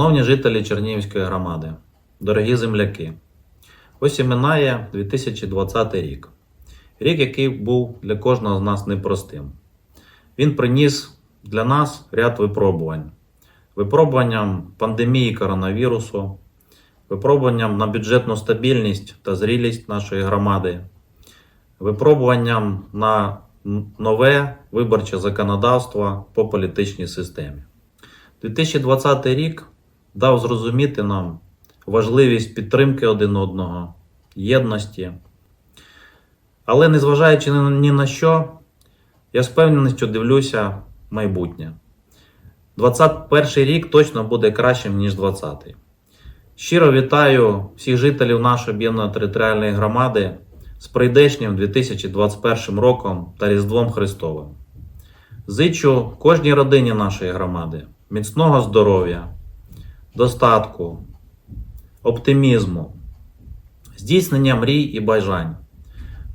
Шановні жителі Чернігівської громади, дорогі земляки, ось і минає 2020 рік. Рік, який був для кожного з нас непростим. Він приніс для нас ряд випробувань. Випробуванням пандемії коронавірусу, випробуванням на бюджетну стабільність та зрілість нашої громади, випробуванням на нове виборче законодавство по політичній системі. 2020 рік дав зрозуміти нам важливість підтримки один одного, єдності. Але незважаючи ні- на що, я з певненістю дивлюся майбутнє. 21 рік точно буде кращим, ніж 20-й. Щиро вітаю всіх жителів нашої об'єднаної територіальної громади з прийдешнім 2021 роком та Різдвом Христовим. Зичу кожній родині нашої громади міцного здоров'я, достатку, оптимізму, здійснення мрій і бажань.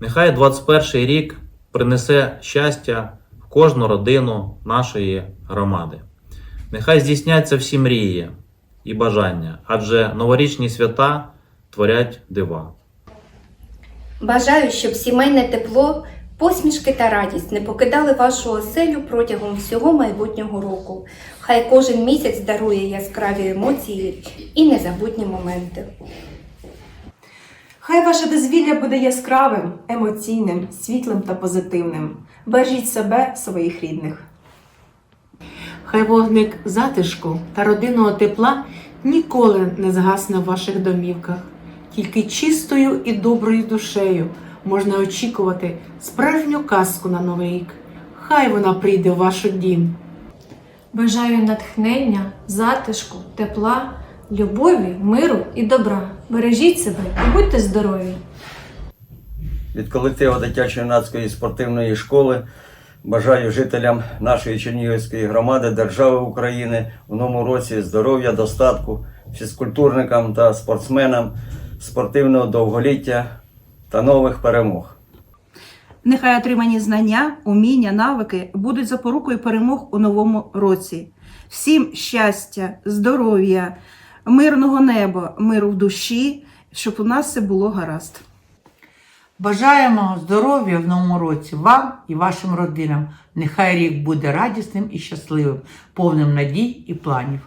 Нехай 21 рік принесе щастя в кожну родину нашої громади. Нехай здійсняться всі мрії і бажання, адже новорічні свята творять дива. Бажаю, щоб сімейне тепло, посмішки та радість не покидали вашу оселю протягом всього майбутнього року. Хай кожен місяць дарує яскраві емоції і незабутні моменти. Хай ваше дозвілля буде яскравим, емоційним, світлим та позитивним. Бережіть себе, своїх рідних. Хай вогник затишку та родинного тепла ніколи не згасне в ваших домівках. Тільки чистою і доброю душею можна очікувати справжню казку на новий рік. Хай вона прийде в ваш дім. Бажаю натхнення, затишку, тепла, любові, миру і добра. Бережіть себе і будьте здорові! від колективу дитячо-юнацької спортивної школи. Бажаю жителям нашої Чернігівської громади, держави України у новому році здоров'я, достатку, фізкультурникам та спортсменам, спортивного довголіття та нових перемог. Нехай отримані знання, уміння, навики будуть запорукою перемог у новому році. Всім щастя, здоров'я, мирного неба, миру в душі, щоб у нас все було гаразд. Бажаємо здоров'я в новому році вам і вашим родинам. Нехай рік буде радісним і щасливим, повним надій і планів.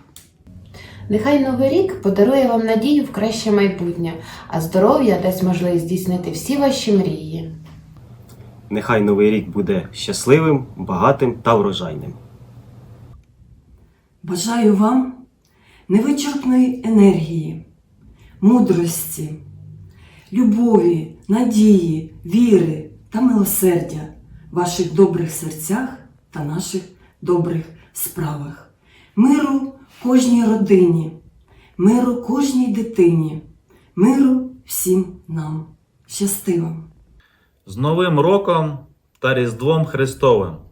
Нехай новий рік подарує вам надію в краще майбутнє, а здоров'я дасть можливість здійснити всі ваші мрії. Нехай новий рік буде щасливим, багатим та врожайним. Бажаю вам невичерпної енергії, мудрості, любові, надії, віри та милосердя в ваших добрих серцях та наших добрих справах. Миру кожній родині, миру кожній дитині, миру всім нам. Щастиво! З Новим роком та Різдвом Христовим!